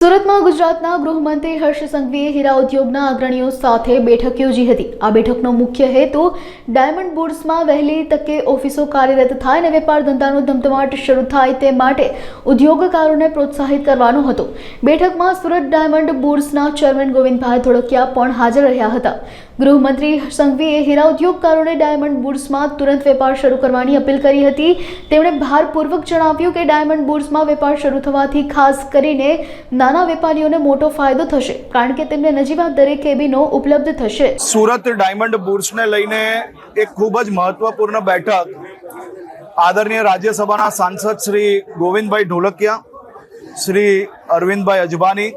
સુરતમાં ગુજરાતના ગૃહમંત્રી હર્ષ સંઘવીએ હીરા ઉદ્યોગના અગ્રણીઓ સાથે બેઠક યોજી હતી. આ બેઠકનો મુખ્ય હેતુ ડાયમંડ બુર્સમાં વહેલી તકે ઓફિસો કાર્યરત થાય અને વેપાર ધંધાનો ધમધમાટ શરૂ થાય તે માટે ઉદ્યોગકારોને પ્રોત્સાહિત કરવાનો હતો. બેઠકમાં સુરત ડાયમંડ બુર્સના ચેરમેન ગોવિંદભાઈ ધોળકિયા પણ હાજર રહ્યા હતા. ગૃહમંત્રી સંઘવીએ હીરા ઉદ્યોગકારોને ડાયમંડ બોર્ડ્સમાં તુરંત વેપાર શરૂ કરવાની અપીલ કરી હતી. તેમણે ભારપૂર્વક જણાવ્યું કે ડાયમંડ બોર્ડ્સમાં વેપાર શરૂ થવાથી ખાસ કરીને નાના વેપારીઓને મોટો ફાયદો થશે, કારણ કે તેમને નજીવા દરે કેબિનો ઉપલબ્ધ થશે. સુરત ડાયમંડ બુર્સને લઈને એક ખૂબ જ મહત્વપૂર્ણ બેઠક આદરણીય રાજ્યસભાના સાંસદ શ્રી ગોવિંદભાઈ ઢોલકિયા, શ્રી અરવિંદભાઈ અજબાની,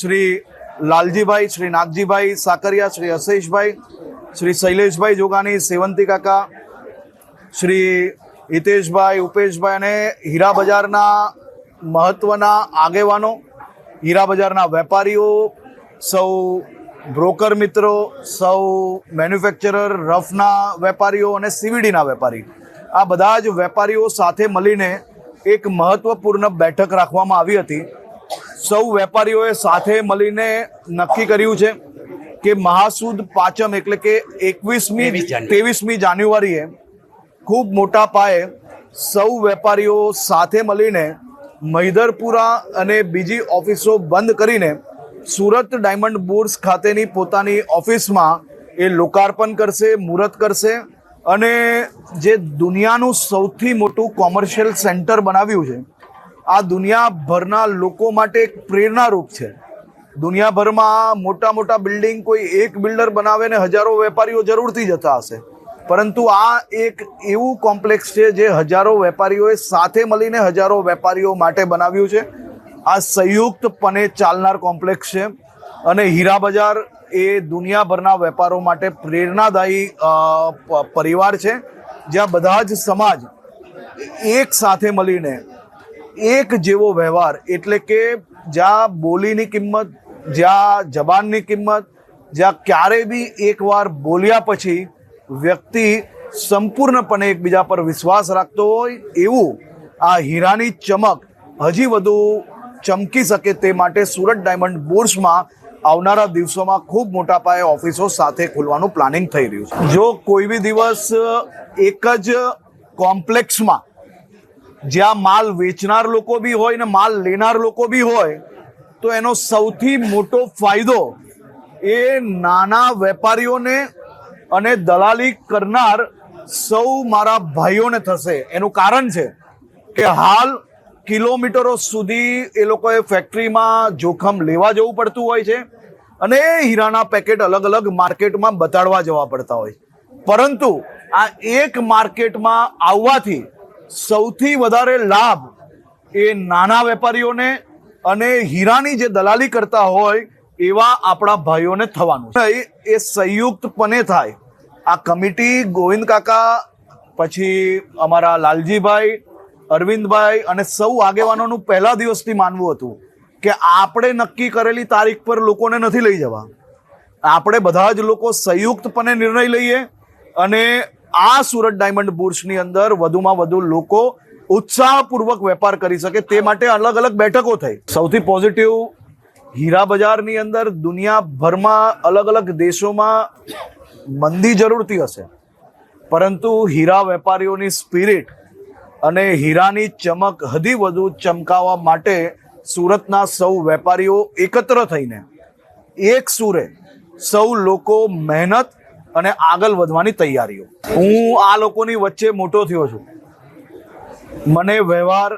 શ્રી લાલજીભાઈ, શ્રી નાગજીભાઈ સાકરિયા, શ્રી અશેષભાઈ શ્રી શૈલેષભાઈ જોગાની સેવંતી કાકા, શ્રી હિતેશભાઈ, ઉપેશભાઈ અને હીરા બજારના મહત્વના આગેવાનો હીરા બજારના વેપારીઓ સૌ બ્રોકર મિત્રો સૌ મેન્યુફેક્ચરર રફના વેપારીઓ અને સીવીડીના વેપારી. આ બધા જ વેપારીઓ સાથે મળીને એક મહત્વપૂર્ણ બેઠક રાખવામાં આવી હતી. સૌ વેપારીઓએ સાથે મળીને નક્કી કર્યું છે કે મહાસુદ પાંચમ એટલે કે એકવીસમી ત્રેવીસમી જાન્યુઆરીએ ખૂબ મોટા પાયે સૌ વેપારીઓ સાથે મળીને મહિધરપુરા અને બીજી ઓફિસો બંધ કરીને સુરત ડાયમંડ બુર્સ ખાતેની પોતાની ઓફિસમાં એ લોકાર્પણ કરશે, મુહૂર્ત કરશે અને જે દુનિયાનું સૌથી મોટું કોમર્શિયલ સેન્ટર બનાવ્યું છે, આ દુનિયાભરના લોકો માટે એક પ્રેરણારૂપ છે. દુનિયાભરમાં મોટા મોટા બિલ્ડિંગ કોઈ એક બિલ્ડર બનાવે ને હજારો વેપારીઓ જરૂરથી જતા હશે. પરંતુ આ એક એવું કોમ્પ્લેક્સ છે જે હજારો વેપારીઓએ સાથે મળીને હજારો વેપારીઓ માટે બનાવ્યું છે. આ સંયુક્તપણે ચાલનાર કોમ્પ્લેક્સ છે અને હીરા બજાર એ દુનિયાભરના વેપારો માટે પ્રેરણાદાયી પરિવાર છે. જ્યાં બધા જ સમાજ એક સાથે મળીને એક જેવો વ્યવહાર એટલે કે જ્યાં બોલીની કિંમત, જ્યાં જબાનની કિંમત, જ્યાં ક્યારે બી એકવાર બોલ્યા પછી વ્યક્તિ સંપૂર્ણપણે એકબીજા પર વિશ્વાસ રાખતો હોય એવું આ હીરાની ચમક હજી વધુ ચમકી શકે તે માટે સુરત ડાયમંડ બોર્સમાં આવનારા દિવસોમાં ખૂબ મોટા પાયે ઓફિસો સાથે ખોલવાનું પ્લાનિંગ થઈ રહ્યું છે. જો કોઈ બી દિવસ એક જ કોમ્પ્લેક્સમાં જ્યાં માલ વેચનાર લોકો બી હોય ને માલ લેનાર લોકો બી હોય, તો એનો સૌથી મોટો ફાયદો એ નાના વેપારીઓને અને દલાલી કરનાર સૌ મારા ભાઈઓને થશે. એનું કારણ છે કે હાલ કિલોમીટરો સુધી એ લોકોએ ફેક્ટરીમાં જોખમ લેવા જવું પડતું હોય છે અને એ હીરાના પેકેટ અલગ અલગ માર્કેટમાં બતાડવા જવા પડતા હોય. પરંતુ આ એક માર્કેટમાં આવવાથી સૌથી વધારે લાભ એ નાના વેપારીઓને અને હીરાની જે દલાલી કરતા હોય એવા આપણા ભાઈઓને થવાનું એ સંયુક્તપણે થાય. આ કમિટી ગોવિંદ કાકા, પછી અમારા લાલજીભાઈ, અરવિંદભાઈ અને સૌ આગેવાનોનું પહેલા દિવસથી માનવું હતું કે આપણે નક્કી કરેલી તારીખ પર લોકોને નથી લઈ જવા. આપણે બધા જ લોકો સંયુક્તપણે નિર્ણય લઈએ અને આ સુરત ડાયમંડ બુર્સની અંદર વધુમાં વધુ લોકો ઉત્સાહપૂર્વક વેપાર કરી શકે તે માટે અલગ અલગ બેઠકો થઈ. સૌથી પોઝિટિવ હીરા બજારની અંદર દુનિયાભરમાં અલગ અલગ દેશોમાં મંદી જરૂરથી હશે. પરંતુ હીરા વેપારીઓની સ્પિરિટ અને હીરાની ચમક હદી વધુ ચમકાવવા માટે સુરતના સૌ વેપારીઓ એકત્ર થઈને, એક સુરે સૌ લોકો મહેનત અને આગળ વધવાની તૈયારીઓ. હું આ લોકોની વચ્ચે મોટો થયો છું. મને વ્યવહાર,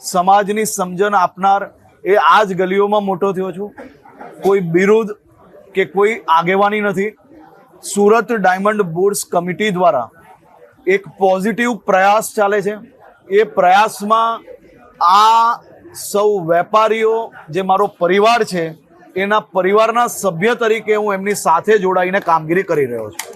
સમાજની સમજણ આપનાર એ આ જ ગલીઓમાં મોટો થયો છું. કોઈ બિરુદ કે કોઈ આગેવાની નથી. સુરત ડાયમંડ બોર્ડ્સ કમિટી દ્વારા એક પોઝિટિવ પ્રયાસ ચાલે છે. એ પ્રયાસમાં આ સૌ વેપારીઓ જે મારો પરિવાર છે, એના પરિવારના સભ્ય તરીકે હું એમની સાથે જોડાઈને કામગીરી કરી રહ્યો છું.